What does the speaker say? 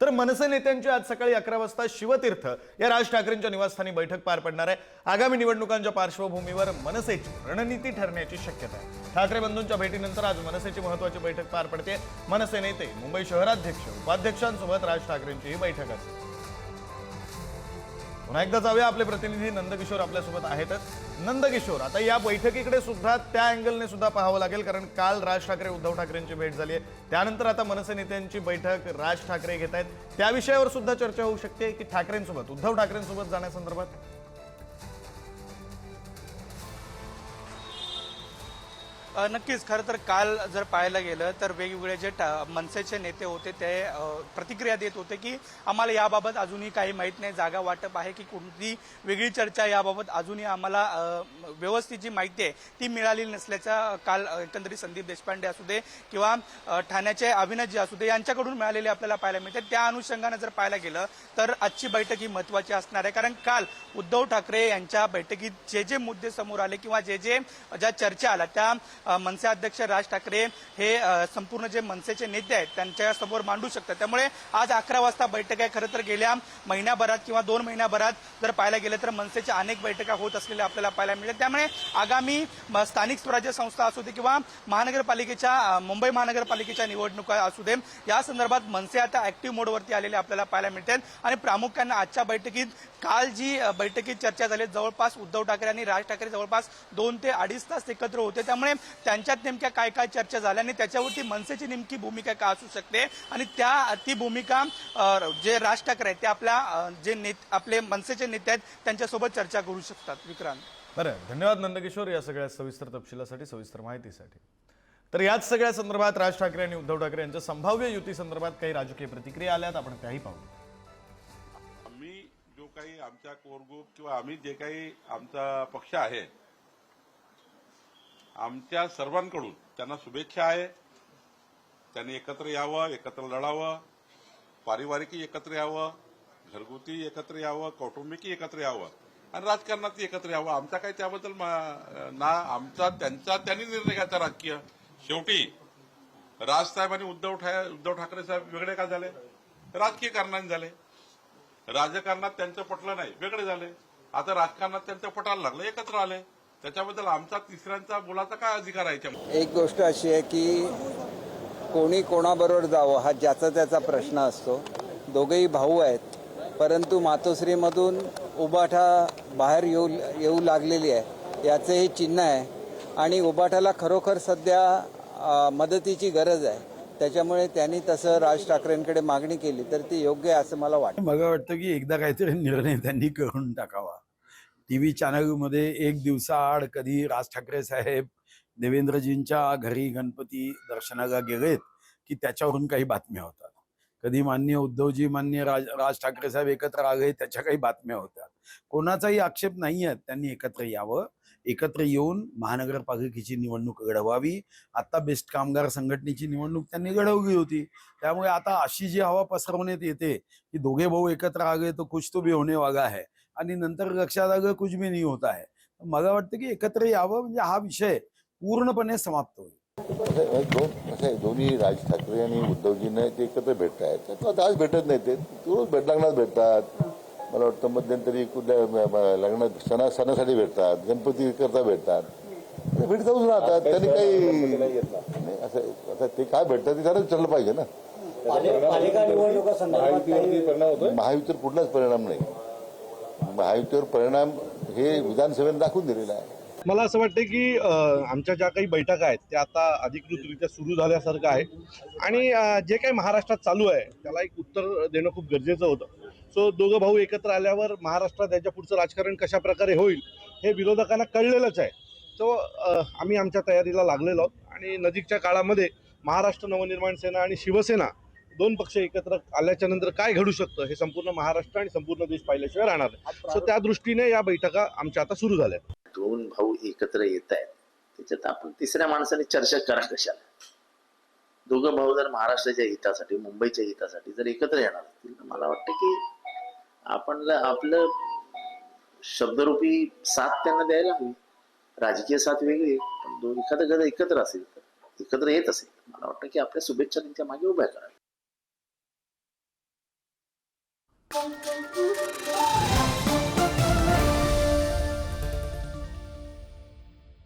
तर मनसे नेत्यांची आज सकाळी अकरा वाजता शिवतीर्थ या राज ठाकरेंच्या निवासस्थानी बैठक पार पडणार आहे. आगामी निवडणुकांच्या पार्श्वभूमीवर मनसेची रणनीती ठरण्याची शक्यता आहे. ठाकरे बंधूंच्या भेटीनंतर आज मनसेची महत्वाची बैठक पार पडते. मनसे नेते मुंबई शहराध्यक्ष उपाध्यक्षांसोबत राज ठाकरेंची ही बैठक असेल पुन्हा एकदा जाऊया. आपले प्रतिनिधी नंदकिशोर आपल्यासोबत आहेतच. नंदकिशोर आता या बैठकीकडे सुद्धा त्या अँगलने सुद्धा पाहावं लागेल कारण काल राज ठाकरे उद्धव ठाकरेंची भेट झाली आहे. त्यानंतर आता मनसे नेत्यांची बैठक राज ठाकरे घेत आहेत त्या विषयावर सुद्धा चर्चा होऊ शकते की ठाकरेंसोबत उद्धव ठाकरेंसोबत जाण्यासंदर्भात. नक्कीच. खरं तर काल जर पाहायला गेलं तर वेगवेगळे जे टा- मनसेचे नेते होते ते प्रतिक्रिया देत होते की आम्हाला याबाबत अजूनही काही माहीत नाही जागा वाटप आहे की कोणती वेगळी चर्चा याबाबत अजूनही आम्हाला व्यवस्थित जी माहिती आहे ती मिळाली नसल्याचा काल एकंदरीत संदीप देशपांडे असू दे किंवा ठाण्याचे अविनाशजी असू दे यांच्याकडून मिळालेले आपल्याला पाहायला मिळते. त्या अनुषंगानं जर पाहायला गेलं तर आजची बैठक ही महत्वाची असणार आहे. कारण काल उद्धव ठाकरे यांच्या बैठकीत जे जे मुद्दे समोर आले किंवा जे जे ज्या चर्चा आल्या त्या मनसे अध्यक्ष राज ठाकरे हे संपूर्ण जे मनसेचे नेते आहेत त्यांच्यासमोर मांडू शकतात. त्यामुळे आज अकरा वाजता बैठक आहे खरं तर गेल्या महिन्याभरात किंवा दोन महिन्याभरात जर पाहायला गेलं तर मनसेच्या अनेक बैठका होत असलेल्या आपल्याला पाहायला मिळेल त्यामुळे आगामी म, स्थानिक स्वराज्य संस्था असू दे किंवा महानगरपालिकेच्या मुंबई महानगरपालिकेच्या निवडणुका असू दे या संदर्भात मनसे आता ऍक्टिव्ह मोडवरती आलेले आपल्याला पाहायला मिळतील आणि प्रामुख्यानं आजच्या बैठकीत काल जी बैठकीत चर्चा झाली जवळपास उद्धव ठाकरे आणि राज ठाकरे जवळपास दोन ते अडीच तास एकत्र होते. त्यामुळे त्यांच्यात नेमक्या काय काय चर्चा झाल्या आणि त्याच्यावरती मनसेची नेमकी भूमिका काय असू शकते? आणि त्या ती भूमिका जे राज ठाकरे आहेत ते आपल्या जे नेत आपले मनसेचे नेते आहेत त्यांच्यासोबत चर्चा करू शकतात. विक्रांत. बरं धन्यवाद नंदकिशोर या सगळ्या सविस्तर तपशिलासाठी सविस्तर माहितीसाठी. तर याच सगळ्या संदर्भात राज ठाकरे आणि उद्धव ठाकरे यांच्या संभाव्य युती संदर्भात काही राजकीय प्रतिक्रिया आल्यात. आपण त्याही पाहू आम्ही जो काही आमचा कोर ग्रुप किंवा आम्ही जे काही आमचा पक्ष आहे आमच्या सर्वांकडून त्यांना शुभेच्छा आहे. त्यांनी एकत्र यावं एकत्र लढावं पारिवारिकही एकत्र यावं घरगुती एकत्र यावं कौटुंबिकही एकत्र यावं आणि राजकारणात एकत्र यावं. आमचा काही त्याबद्दल मा- ना आमचा त्यांचा त्यांनी निर्णय घ्यायचा राजकीय. शेवटी राजसाहेब आणि उद्धव ठा उद्धव ठाकरे साहेब वेगळे का झाले? राजकीय कारणाने झाले. राजकारणात त्यांचं पटलं नाही वेगळे झाले. आता राजकारणात त्यांचं पटायला लागलं एकत्र आले. त्याच्याबद्दल आमचा तिसऱ्यांचा बोलाचा काय अधिकार आहे एक गोष्ट अशी आहे की कोणी कोणाबरोबर जावं हा ज्याचा त्याचा प्रश्न असतो. दोघेही भाऊ आहेत. परंतु मातोश्रीमधून उबाठा बाहेर येऊ येऊ लागलेली आहे. याचं हे चिन्ह आहे. आणि उबाठाला खरोखर सध्या मदतीची गरज आहे. त्याच्यामुळे त्यांनी तसं राज ठाकरेंकडे मागणी केली तर ती योग्य आहे असं मला वाटतं. मला वाटतं की एकदा काहीतरी निर्णय त्यांनी करून टाकावा. टी व्ही चॅनलमध्ये एक दिवसाआड कधी राज ठाकरे साहेब देवेंद्रजींच्या घरी गणपती दर्शनाला गेलेत की त्याच्यावरून काही बातम्या होतात. कधी मान्य उद्धवजी मान्य राज राज ठाकरे साहेब एकत्र आले त्याच्या काही बातम्या होत्या. कोणाचाही आक्षेप नाही आहे त्यांनी एकत्र यावं. एकत्र येऊन महानगरपालिकेची निवडणूक घडवावी. आता बेस्ट कामगार संघटनेची निवडणूक त्यांनी घडवली होती. त्यामुळे आता अशी जी हवा पसरवण्यात येते की दोघे भाऊ एकत्र आगे तो कुछ तो भी होणे वागा आहे आणि नंतर लक्षात आलं कुछ भी नहीं होता है. मला वाटतं की एकत्र यावं म्हणजे हा विषय पूर्णपणे समाप्त होईल. आहे, आहे, दोन्ही राज ठाकरे आणि उद्धवजींना ते एकत्र भेटत आहेत. आज भेटत नाही ते. रोज भेट लग्नात भेटतात. मला वाटतं मध्यंतरी कुठल्या लग्नात सणा सणासाठी भेटतात. गणपती करता भेटतात. ते भेटताच राहतात. त्यांनी काही नाही. असं आहे. आता ते काय भेटतात ते त्यांना विचारलं पाहिजे ना. महायुतीवर कुठलाच परिणाम नाही. महायुतीवर परिणाम हे विधानसभेने दाखवून दिलेला आहे. मला असं वाटतं की आमच्या ज्या काही बैठका आहेत त्या आता अधिकृतरित्या सुरू झाल्यासारखं आहे. आणि जे काही महाराष्ट्रात चालू आहे त्याला एक उत्तर देणं खूप गरजेचं होतं. सो दोघं भाऊ एकत्र आल्यावर महाराष्ट्रात याच्या पुढचं राजकारण कशा प्रकारे होईल हे विरोधकांना कळलेलंच आहे. तो आम्ही आमच्या तयारीला लागलेलो आहोत. आणि नजीकच्या काळामध्ये महाराष्ट्र नवनिर्माण सेना आणि शिवसेना दोन पक्ष एकत्र आल्याच्यानंतर काय घडू शकतं हे संपूर्ण महाराष्ट्र आणि संपूर्ण देश पाहिल्याशिवाय राहणार नाही. सो त्या दृष्टीने या बैठका आमच्या आता सुरू झाल्या. आहेत. दोन भाऊ एकत्र येत आहेत. त्याच्यात आपण तिसऱ्या माणसाने चर्चा करा कशाला? दोघं भाऊ जर महाराष्ट्राच्या हितासाठी मुंबईच्या हितासाठी जर एकत्र येणार असतील तर मला वाटतं की आपण आपलं शब्दरूपी साथ त्यांना द्यायला हवी. राजकीय साथ वेगळी पण दोन एखादं जर एकत्र असेल तर एकत्र येत असेल तर मला वाटतं की आपल्या शुभेच्छा त्यांच्या मागे उभ्या कराव्या. Música